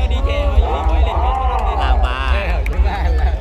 ADK มาอยู่ดีก็เล่นก็ต้องเล่น ลาวา เออขึ้นมาแล้ว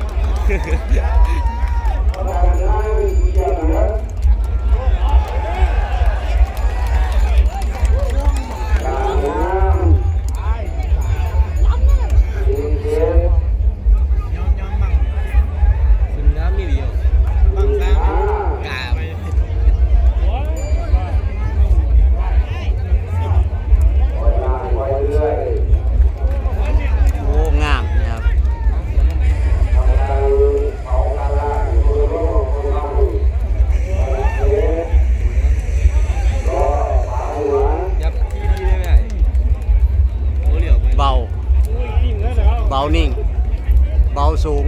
นิ่ง เบาสูง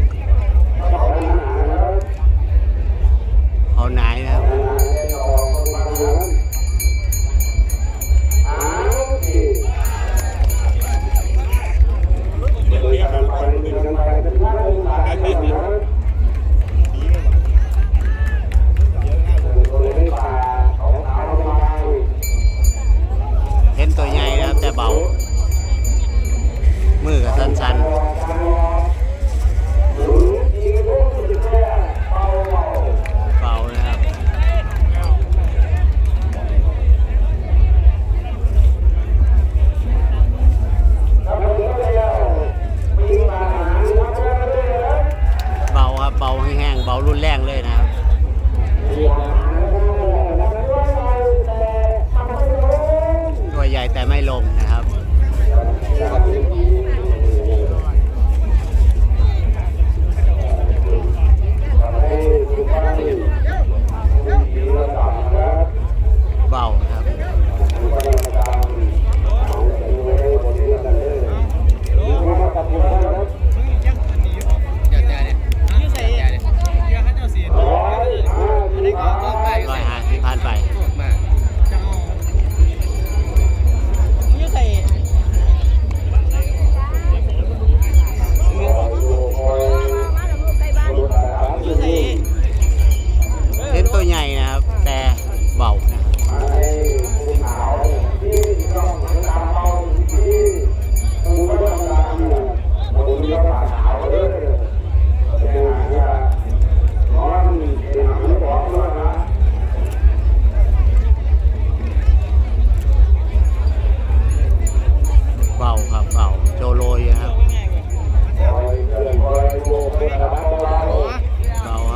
ครั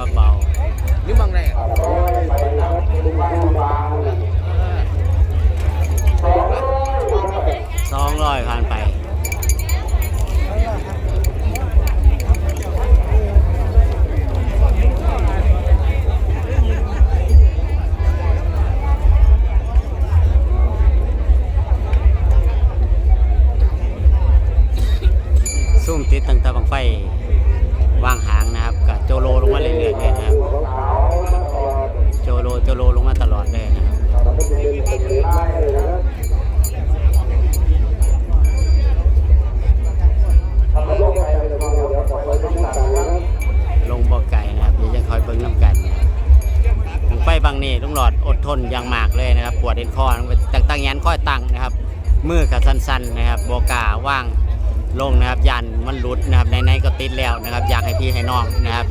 บเบานี่บังไรอะสองร้อยผ่านไปซุ่มติดตั้งต่บังไฟ ว่างหางนะครับกับโจโลลงมาเรื่อยๆเลยนะครับ โจโลโจโลลงมาตลอดเลยนะครับลงบ่อไก่นะครับเดี๋ยวจะคอยเบิ่งน้ำกันถึงไฟบางนี่ลุงหลอดอดทนอย่างมากเลยนะครับ ปวดเอ็นคอตั้งตั้งยันข้อตั้งนะครับมือกับสั้นๆนะครับโบกาว่าง ลงนะครับยันมันหลุดนะครับในๆก็ติดแล้วนะครับ อยากให้พี่ให้น้องนะครับ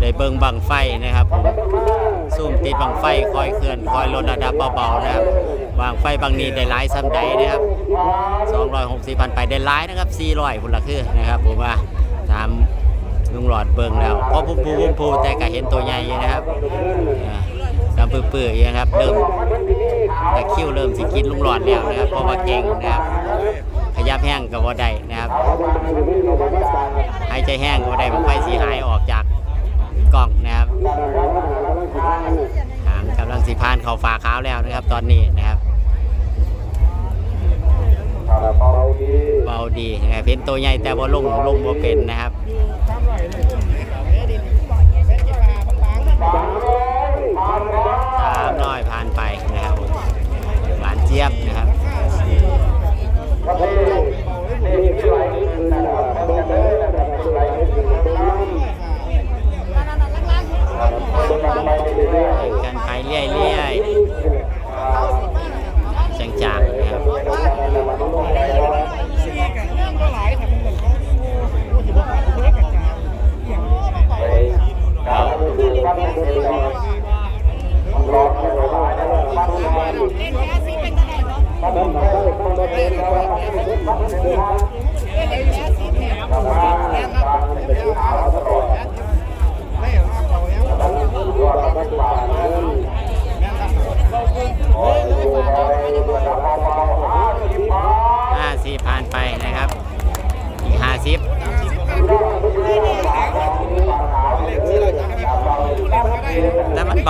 ได้เบิ่งบังไฟนะครับผมซุ่มติดบังไฟคอยเคลื่อนคอยลดระดับเบาๆนะครับวางไฟบางนี้ได้หลายซ้ำใดนะครับ260พันไปได้หลายนะครับ400พุ่นละคือนะครับผมว่าตามลุงหลอดเบิ่งแล้วพอพุ่มพูพุ่มพูแต่ก็เห็นตัวใหญ่นะครับตามปื้อๆอยู่นะครับเริ่มแต่คิ้วเริ่มสิกินลุงหลอดแล้วนะครับเพราะว่าเก่งนะครับ ยับแห้งกับว่าได้นะครับหายใจแห้งกับว่าได้มันไฟสีหายออกจากกล่องนะครับหางกำลังสีพานเขาฝาขาวแล้วนะครับ ตอนนี้นะครับเบาดีนะครับเป็นตัวใหญ่แต่ว่าลงลงบ่เป็นนะครับสามร้อยผ่านไปนะครับหวานเจี๊ยบนะครับ กันไปเรื่อยๆ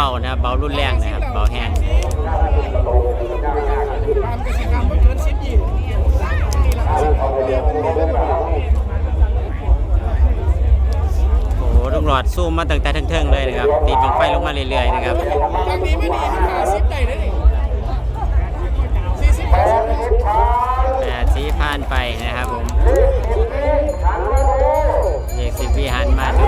านะครับเบารุนแรงนะครับเบาแห้งตามกสิกรรมไม่เกินสิบยี่โอ้โหลุงหลอดซูมมาตั้งแต่เทิงๆเลยนะครับติดบังไฟลงมาเรื่อยๆนะครับทางนี้ไม่ดีมันหาสิบใดเลยนี่สิบห้าสิบแปดสีผ่านไปนะครับผมเด็กสิบวิหันมาดู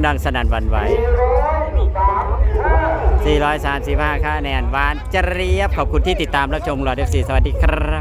งดังสนั่นหวันไหว435 ค่าแนนหวานเจรียบ ขอบคุณที่ติดตามรับชมรอเดฟซีสวัสดีครับ